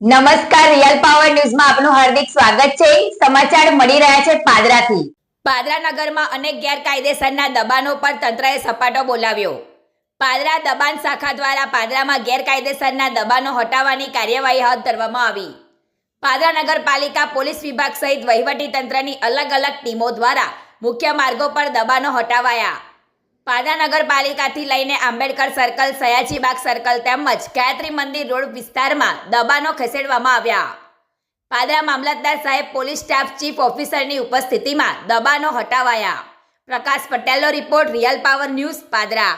નમસ્કાર real power ન્યૂઝમાં આપનું હાર્દિક સ્વાગત છે. સમાચાર મળી રહ્યા છે પાદરાથી. પાદરા નગરમાં અનેક ગેરકાયદેસરના દબાણો પર તંત્રએ સપાટો બોલાવ્યો. પાદરા દબાણ શાખા દ્વારા પાદરામાં ગેરકાયદેસરના દબાણો હટાવવાની કાર્યવાહી હાથ ધરવામાં આવી. પાદરા નગરપાલિકા પોલીસ વિભાગ સહિત વહીવટી તંત્રની અલગ અલગ ટીમો દ્વારા મુખ્ય માર્ગો પર દબાણો હટાવાયા. પાદરા નગરપાલિકાથી લઈને આંબેડકર સર્કલ સયાજીબાગ સર્કલ તેમજ ગાયત્રી મંદિર રોડ વિસ્તારમાં દબાણો ખસેડવામાં આવ્યા. પાદરા મામલતદાર સાહેબ, પોલીસ સ્ટાફ ચીફ ઓફિસરની ઉપસ્થિતિમાં દબાણો હટાવાયા. પ્રકાશ પટેલનો report, real power news, Padra.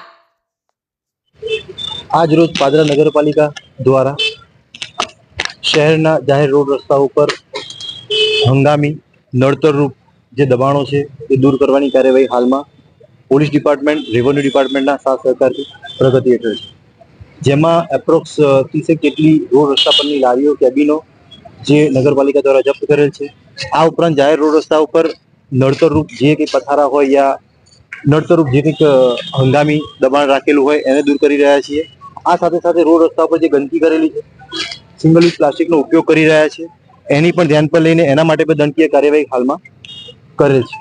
આજ રોજ પાદરા નગરપાલિકા દ્વારા શહેરના જાહેર રોડ રસ્તા ઉપર હંગામી, નડતરરૂપ જે દબાણો છે, એ દૂર કરવાની કાર્યવાહી હાલમાં પોલીસ ડિપાર્ટમેન્ટ, રેવન્યુ ડિપાર્ટમેન્ટના સાથ સહકારથી પ્રગતિ હેઠળ છે. જેમાં એપ્રોક્સ ત્રીસેક કેટલી રોડ રસ્તા પરની લારીઓ કેબિનો જે નગરપાલિકા દ્વારા જપ્ત કરેલ છે. આ ઉપરાંત જાહેર રોડ રસ્તા ઉપર નડતરરૂપ જે કંઈ પથારા હોય યા નડતરરૂપ જે કંઈક હંગામી દબાણ રાખેલું હોય એને દૂર કરી રહ્યા છીએ. આ સાથે સાથે રોડ રસ્તા પર જે ગંદકી કરેલી છે, સિંગલ યુઝ પ્લાસ્ટિકનો ઉપયોગ કરી રહ્યા છે, એની પણ ધ્યાન પર લઈને એના માટે પણ દંડકીય કાર્યવાહી હાલમાં કરેલ છે.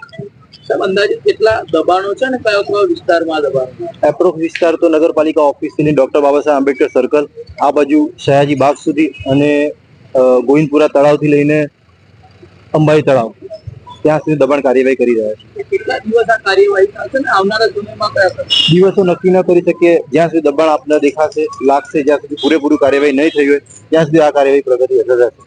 સાહેબ અંદાજે કેટલા દબાણો છે ને કયો કયો વિસ્તારમાં દબાણો એપ્રોક્સ વિસ્તાર તો નગરપાલિકા ઓફિસથી લઈને ડોક્ટર બાબા સાહેબ આંબેડકર સર્કલ આ બાજુ સયાજી બાગ સુધી અને ગોવિંદપુરા તળાવથી લઈને અંબાઈ તળાવ. ત્યાં સુધી દબાણ કાર્યવાહી કરી રહ્યા છે. કેટલા દિવસ આ કાર્યવાહી થશે ને આવનારા સમયમાં કયા દિવસો નક્કી ન કરી શકીએ. જ્યાં સુધી દબાણ આપને દેખાશે લાગશે જ્યાં સુધી પૂરેપૂરું કાર્યવાહી નહીં થઈ હોય ત્યાં સુધી આ કાર્યવાહી પ્રગતિ હેઠળ રહેશે